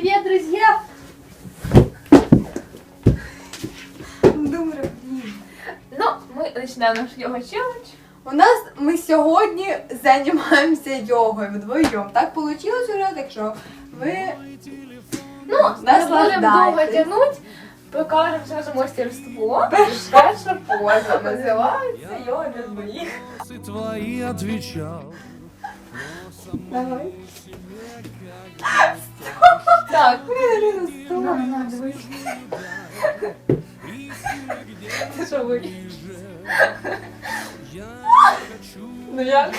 Привет, друзья! Добре. Ну, ми починаємо наш йога челендж. У нас ми сьогодні займаємося йогою вдвоєм. Так вийшло вже, так що ви Ну, не будемо довго Наслаждайтесь. тягнути, покажемо все наше мастерство. Перша поза називається йога для двоїх. Вопросы твои отвечал. давай. Так, Ірина, стоп. на, дивись. Ти що ви? Ну як?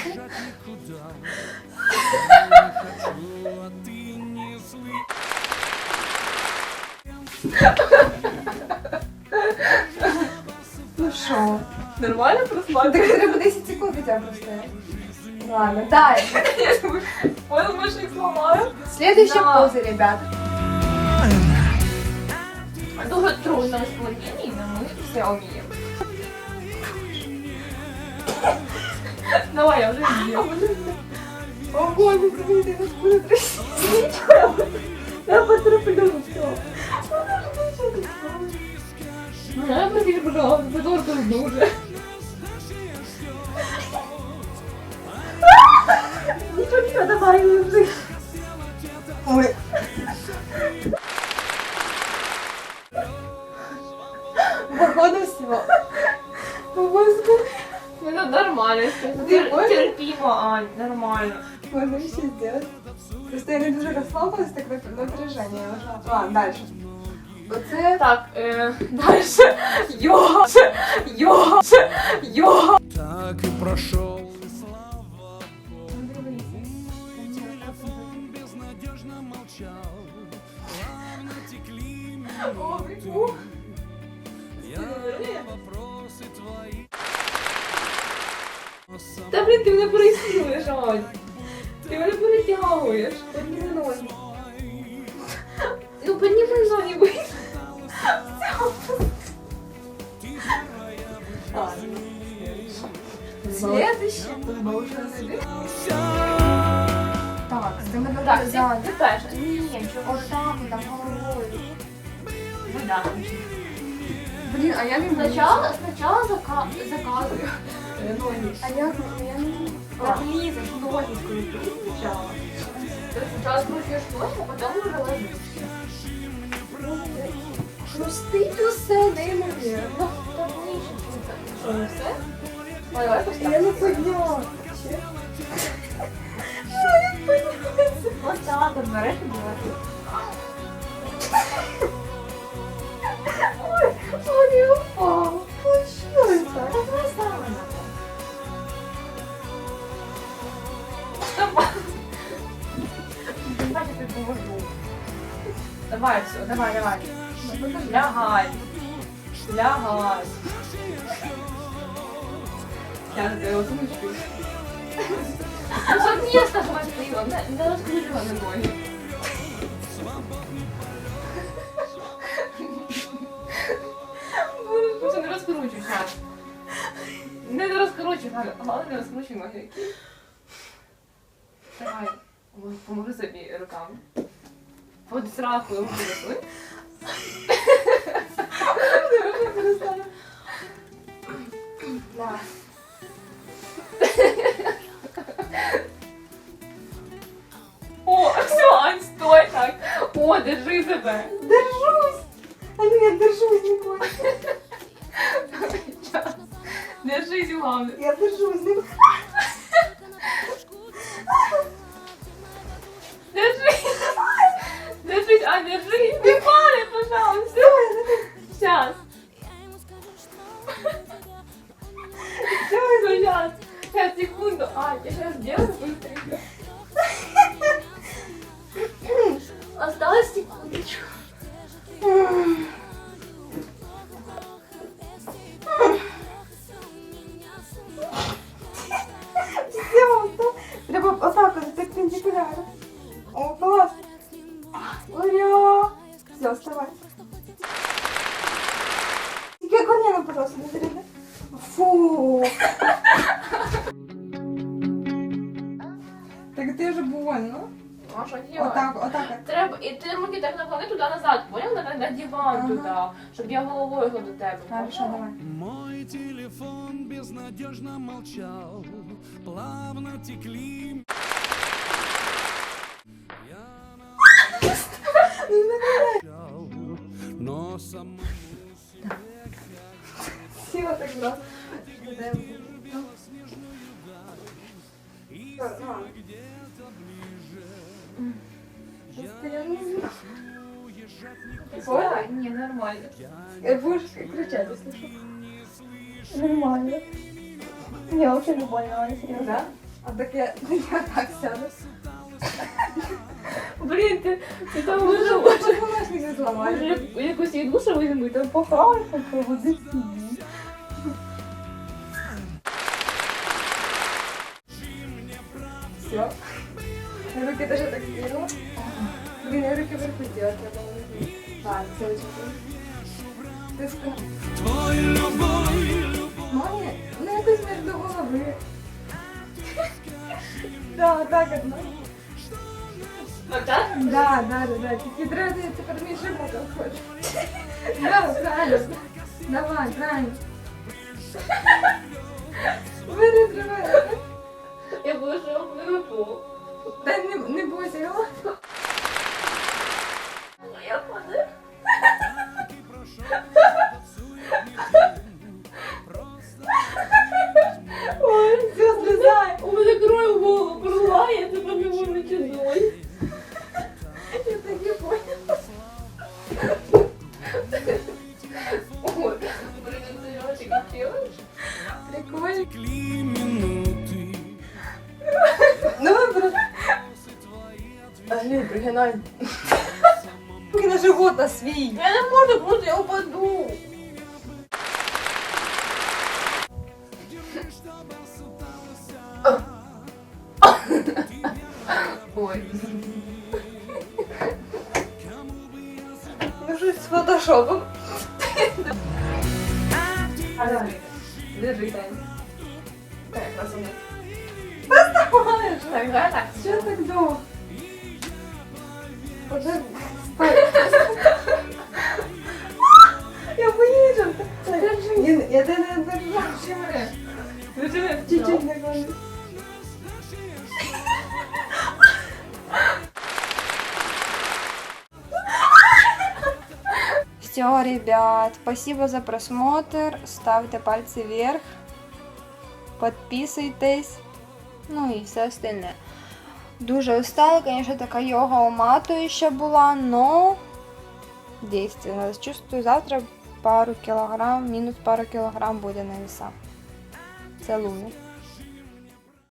Ну що? Нормально? Так треба 10 секунд хоча б простояти. Ладно, далі. Понял, ж їх зламаю. Следующая Да. поза, ребята. Дуже трудно исполнение, но мы все умеем. Давай, я вже вмію. О, Боже, смотри, нас буде Я потреплю все. Ну, я потому что жду уже. Все. Господи. Ну, нормально, Ты Тер- понял? терпимо, Ань, нормально. Можно еще сделать. Просто я не дуже розслабилась, так нап- напряжение лежало. Ладно, дальше. Оце Так, э, дальше. Йога, йога, йога. Так и прошел. Безнадежно молчал. Текли. Та блін, ти мене пересилуєш, Ань. Ти мене перетягуєш. Підніми ноги. Ну, підніми ноги, будь. следующее. Так, з тими Так, ти, ти перша. Ні, чого так, там головою. Ну да. Блін, а я не. Сначала, сначала зака... заказую. А? Я лізеш ноги сначала. Ти сначала скручуєш ноги, а потім уже. Хрустить усе неймовірно. Що, не все? Ой, давай поставь. Я не підняла. Ще. Що я піднялася? Ось так, береш і. Давай давай. Лягай. Лягай. Я тебе озвучу. Ну, щоб место хватило, не, не розкручували ноги. Просто не розкручуй, зараз. Не розкручуй, Галя. Головне не розкручуй ноги. Давай, поможи собі руками. От зранку руки росли. Да. О, все, Ань, стой так. О, держи себе. Держусь. А ну я держусь, не бойся. Держись, главное. Я держусь, не бойся. Сейчас. Секунду. А, я сейчас сделаю быстренько. Осталось секундочку. Все, треба отак от перпендикулярно. О, клас. Ура! Все, вставай. Тільки коліно, пожалуйста, не заряди. Фу. Так ти вже больно. А що надівай. Отак, отак. Треба, і ти руки так наклони туди назад, поняв? На, на диван Ага. туди, щоб я головою йшла до тебе. Хорошо, давай. Мой телефон безнадежно молчал, плавно текли. Но самому Сила так раз. Я не знаю. Ой, Ні, нормально. Э, Будешь кричать, если что. Нормально. Я вообще не больно, серйозно. Да? А так я, я так сяду. Блін, ти, ти там Може, вижив. позвоночник не Може, зламаєш. якусь ігрушу візьми, там похавай, проводи собі. Все. Руки даже так скинула. Блин, я руки вверху сделать, я думаю. А, все очень круто. Ты скажи. твой любовь. Ну якось між до голови. Да, так одно. Отак? Да, да, да, да. Тільки треба тепер між животом хочеш. Да, правильно. Давай, правильно. Блин, пригинай. Поки на живот на свій. Я не можу, просто я упаду. Ой. Ну, щось з фотошопом. А давай. Держи, Тань. Так, розумію. Знаєш, Так, так. що так довго? Я поїжджу. Я, тебе не держу. Чим Держи. Чуть-чуть не говорю. Все, ребят, спасибо за просмотр. Ставьте пальцы вверх. Подписывайтесь. Ну і все остальне. Дуже устала, конечно, така йога уматуюча була, но действенно. Чувствую, завтра пару кілограм, мінус пару кілограм буде на весах. Целую.